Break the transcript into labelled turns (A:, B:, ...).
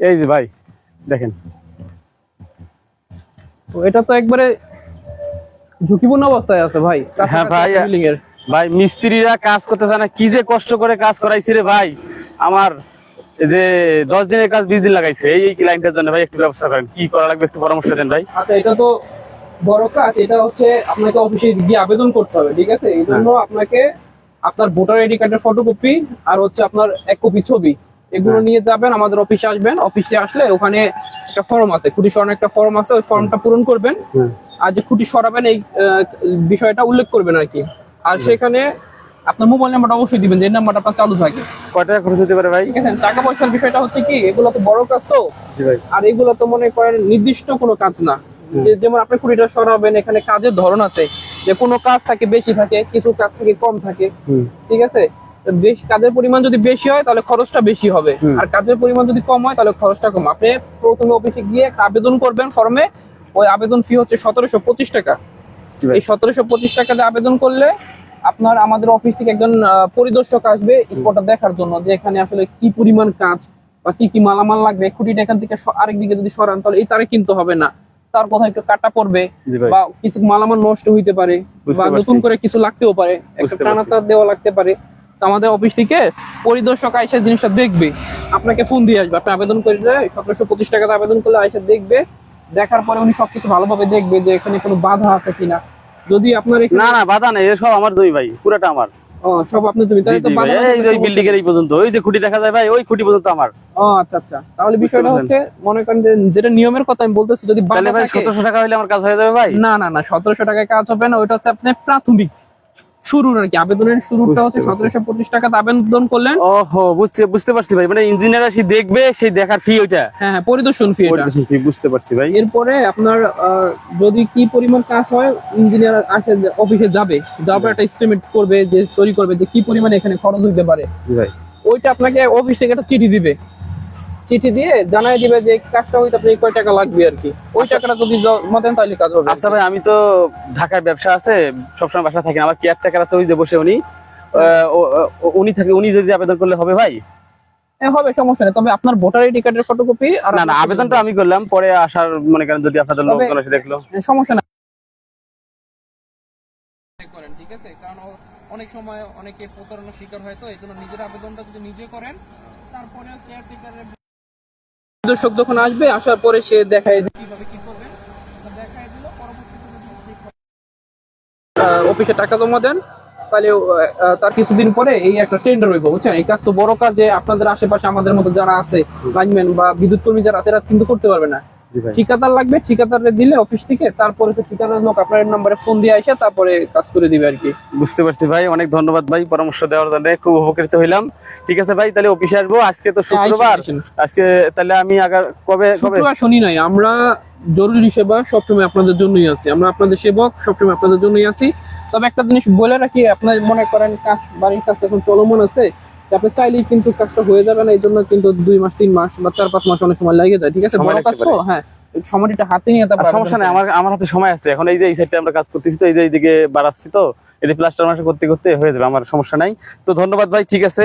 A: এই যে ভাই দেখেন।
B: তো এটা তো একবারে ঝুঁকিপূর্ণ অবস্থায় আছে ভাই
A: হ্যাঁ ভাই।
B: বিল্ডিং এর।
A: ভাই মিস্ত্রিরা কাজ করতেছে না কি যে কষ্ট করে কাজ করাইছি রে ভাই। আমার যে দশ দিনের কাজ বিশ দিন লাগাইছে এই এই ক্লায়েন্টের জন্য ভাই একটু ব্যবস্থা করেন কি করা লাগবে একটু পরামর্শ দেন ভাই।
B: আচ্ছা এটা তো বড় কাজ এটা হচ্ছে আপনাকে অফিসে গিয়ে আবেদন করতে হবে ঠিক আছে? এই জন্য আপনাকে আপনার ভোটার আইডি কার্ডের ফটোকপি আর হচ্ছে আপনার এক কপি ছবি। এগুলো
A: হ্যাঁ।
B: নিয়ে যাবেন আমাদের অফিসে আসবেন। অফিসে আসলে ওখানে একটা ফর্ম আছে খুঁটি সরানোর একটা ফর্ম আছে ওই ফর্মটা পূরণ করবেন। আর যে খুঁটি সরাবেন এই বিষয়টা উল্লেখ করবেন আর কি। আর সেখানে আপনার মোবাইল নাম্বারটা অবশ্যই দিবেন যে নাম্বারটা আপনার চালু থাকে।
A: কয় টাকা খরচ হতে পারে ভাই?
B: টাকা পয়সার বিষয়টা হচ্ছে কি এগুলো তো বড় কাজ তো। আর এগুলো তো মনে করেন নির্দিষ্ট কোনো কাজ না। যেমন আপনি কুড়িটা সরাবেন এখানে কাজের ধরন আছে। যে কোনো কাজ থাকে বেশি থাকে কিছু কাজ থেকে কম থাকে। ঠিক আছে? বেশ কাজের পরিমাণ যদি বেশি হয় তাহলে খরচটা বেশি হবে। আর কাজের পরিমাণ যদি কম হয় তাহলে খরচটা কম। আপনি প্রথমে অফিসে গিয়ে আবেদন করবেন ফর্মে ওই আবেদন ফি হচ্ছে সতেরোশো পঁচিশ টাকা। এই সতেরোশো পঁচিশ টাকা আবেদন করলে আপনার আমাদের অফিস থেকে একজন পরিদর্শক আসবে স্পটটা দেখার জন্য যে এখানে আসলে কি পরিমাণ কাজ বা কি কি মালামাল লাগবে। খুঁটিটা এখান থেকে স- আরেক দিকে যদি সরান তাহলে এই তারে কিনতে হবে না। তার কোথাও একটু কাটা পড়বে বা কিছু মালামাল নষ্ট হইতে পারে বা নতুন করে কিছু লাগতেও পারে। একটা টানা তার দেওয়া লাগতে পারে। আমাদের অফিস থেকে পরিদর্শক আইসা জিনিসটা দেখবে। আপনাকে ফোন দিয়ে আসবে। আপনি আবেদন করে সতেরোশো পঁচিশ টাকাতে আবেদন করলে আইসা দেখবে। দেখার পরে উনি সবকিছু ভালোভাবে দেখবে যে এখানে কোনো বাধা আছে কিনা। যদি আপনার
A: না না বাধা নেই। এসব আমার জমি ভাই পুরাটা আমার।
B: সব আপনি তুমি তাহলে তো
A: এই বিল্ডিং এর এই পর্যন্ত। ওই যে খুঁটি দেখা যায় ভাই ওই খুঁটি পর্যন্ত আমার।
B: ও আচ্ছা আচ্ছা। তাহলে বিষয়টা হচ্ছে মনে করেন যে যেটা নিয়মের কথা আমি বলতেছি যদি
A: তাহলে ভাই
B: থাকে
A: সতেরোশো টাকা হলে আমার কাজ হয়ে যাবে ভাই?
B: না না না সতেরোশো টাকায় কাজ হবে না। ওইটা হচ্ছে আপনার প্রাথমিক। শুরুর আর কি আবেদনের শুরুটা হচ্ছে সতেরোশো পঁচিশ টাকাতে আবেদন করলেন।
A: ওহো বুঝতে বুঝতে পারছি ভাই। মানে ইঞ্জিনিয়ার আসি দেখবে সেই দেখার ফি ওইটা।
B: হ্যাঁ হ্যাঁ পরিদর্শন ফি
A: ফি বুঝতে পারছি ভাই।
B: এরপরে আপনার যদি কি পরিমাণ কাজ হয় ইঞ্জিনিয়ার আসে অফিসে যাবে যাওয়ার পর একটা এস্টিমেট করবে যে তৈরি করবে যে কি পরিমাণ এখানে খরচ হইতে পারে।
A: ভাই।
B: ওইটা আপনাকে অফিস থেকে একটা চিঠি দিবে। চিঠি দিয়ে জানাই দিবে যে কাজটা হইতে আপনি কয় টাকা লাগবে আর কি। ওই
A: আচ্ছা।
B: টাকাটা যদি জমা দেন তাহলে কাজ হবে
A: আচ্ছা ভাই আমি তো ঢাকায় ব্যবসা আছে সবসময় বাসা থাকি আমার কেয়ার টেকার আছে? ওই যে বসে উনি উনি থাকে উনি যদি আবেদন করলে হবে ভাই?
B: হবে সমস্যা নেই। তবে আপনার ভোটার আইডি কার্ডের ফটোকপি আর
A: না না আবেদনটা আমি করলাম পরে আসার মনে করেন যদি আপনাদের লোকজন এসে দেখল।
B: সমস্যা না করেন ঠিক আছে? কারণ অনেক সময় অনেকে প্রতারণার শিকার হয় তো এই জন্য নিজের আবেদনটা যদি নিজে করেন তারপরে কেয়ারটেকারের দর্শক যখন আসবে আসার পরে সে দেখায় কীভাবে কি করবেন দেখায় দিল পরবর্তীতে যদি ঠিক আহ, অফিসে টাকা জমা দেন তাহলে তার কিছুদিন পরে এই একটা টেন্ডার হইব বুঝছেন? এই কাজ তো বড় কাজ যে আপনাদের আশেপাশে আমাদের মতো যারা আছে লাইনম্যান বা বিদ্যুৎ কর্মী যারা আছে এরা কিন্তু করতে পারবে না। ঠিকাদার লাগবে ঠিকাদারে দিলে অফিস থেকে তারপরে ঠিকাদার লোক আপনার নাম্বারে ফোন দিয়ে আসে তারপরে কাজ করে দিবে আর কি।
A: বুঝতে পারছি ভাই অনেক ধন্যবাদ ভাই পরামর্শ দেওয়ার জন্য খুব উপকৃত হইলাম। ঠিক আছে ভাই তাহলে অফিসে আসব আজকে তো শুক্রবার।
B: আইসেন, আইসেন।
A: আজকে তাহলে আমি আগা কবে কবে?
B: শুক্রবার শনি নাই আমরা জরুরি সেবা সবসময় আপনাদের জন্যই আছি। আমরা আপনাদের সেবক সবসময় আপনাদের জন্যই আছি। তবে একটা জিনিস বলে রাখি আপনার মনে করেন কাজ বাড়ির কাজ এখন চলমান আছে আপনি চাইলেই কিন্তু কাজটা হয়ে যাবে না এই জন্য কিন্তু দুই মাস তিন মাস বা চার পাঁচ মাস অনেক সময় লেগে যায় ঠিক আছে? বড় কাজ তো হ্যাঁ সময়টা হাতে নিয়ে তারপর
A: সমস্যা নেই আমার আমার হাতে সময় আছে। এখন এই যে এই সাইডটা আমরা কাজ করতেছি তো এই যে এইদিকে বাড়াচ্ছি তো এই প্লাস্টার মাসে করতে করতে হয়ে যাবে আমার সমস্যা নাই। তো ধন্যবাদ ভাই ঠিক আছে।